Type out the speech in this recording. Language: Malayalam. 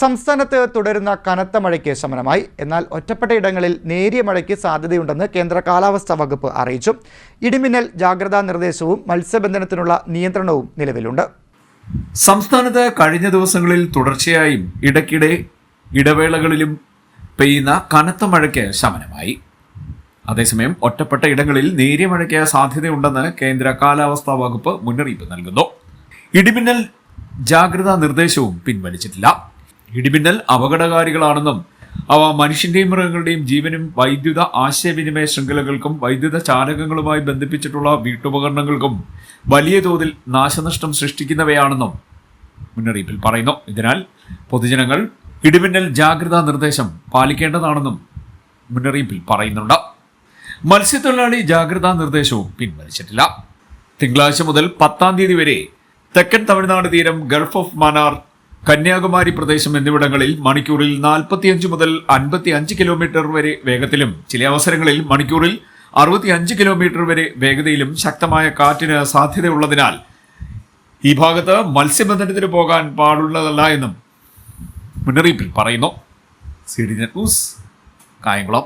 സംസ്ഥാനത്ത് തുടരുന്ന കനത്ത മഴയ്ക്ക് ശമനമായി. എന്നാൽ ഒറ്റപ്പെട്ട ഇടങ്ങളിൽ നേരിയ മഴയ്ക്ക് സാധ്യതയുണ്ടെന്ന് കേന്ദ്ര കാലാവസ്ഥാ വകുപ്പ് അറിയിച്ചു. ഇടിമിന്നൽ ജാഗ്രതാ നിർദ്ദേശവും മത്സ്യബന്ധനത്തിനുള്ള നിയന്ത്രണവും നിലവിലുണ്ട്. സംസ്ഥാനത്ത് കഴിഞ്ഞ ദിവസങ്ങളിൽ തുടർച്ചയായും ഇടയ്ക്കിടെ ഇടവേളകളിലും പെയ്യുന്ന കനത്ത മഴയ്ക്ക് ശമനമായി. അതേസമയം ഒറ്റപ്പെട്ട ഇടങ്ങളിൽ നേരിയ മഴയ്ക്ക് സാധ്യതയുണ്ടെന്ന് കേന്ദ്ര കാലാവസ്ഥാ വകുപ്പ് മുന്നറിയിപ്പ് നൽകുന്നു. ഇടിമിന്നൽ ജാഗ്രതാ നിർദ്ദേശവും പിൻവലിച്ചിട്ടില്ല. ഇടിമിന്നൽ അപകടകാരികളാണെന്നും അവ മനുഷ്യന്റെയും മൃഗങ്ങളുടെയും ജീവനും വൈദ്യുത ആശയവിനിമയ ശൃംഖലകൾക്കും വൈദ്യുത ചാലകങ്ങളുമായി ബന്ധിപ്പിച്ചിട്ടുള്ള വീട്ടുപകരണങ്ങൾക്കും വലിയ തോതിൽ നാശനഷ്ടം സൃഷ്ടിക്കുന്നവയാണെന്നും മുന്നറിയിപ്പിൽ പറയുന്നു. ഇതിനാൽ പൊതുജനങ്ങൾ ഇടിമിന്നൽ ജാഗ്രതാ നിർദ്ദേശം പാലിക്കേണ്ടതാണെന്നും മുന്നറിയിപ്പിൽ പറയുന്നുണ്ട്. മത്സ്യത്തൊഴിലാളി ജാഗ്രതാ നിർദ്ദേശവും പിൻവലിച്ചിട്ടില്ല. തിങ്കളാഴ്ച മുതൽ പത്താം തീയതി വരെ തെക്കൻ തമിഴ്നാട് തീരം ഗൾഫ് ഓഫ് മനാർ കന്യാകുമാരി പ്രദേശം എന്നിവിടങ്ങളിൽ മണിക്കൂറിൽ നാൽപ്പത്തിയഞ്ച് മുതൽ അൻപത്തി അഞ്ച് കിലോമീറ്റർ വരെ വേഗത്തിലും ചില അവസരങ്ങളിൽ മണിക്കൂറിൽ അറുപത്തിയഞ്ച് കിലോമീറ്റർ വരെ വേഗതയിലും ശക്തമായ കാറ്റിന് സാധ്യതയുള്ളതിനാൽ ഈ ഭാഗത്ത് മത്സ്യബന്ധനത്തിന് പോകാൻ പാടുള്ളതല്ല എന്നും മുന്നറിയിപ്പിൽ പറയുന്നു. C D news Kayamkulam.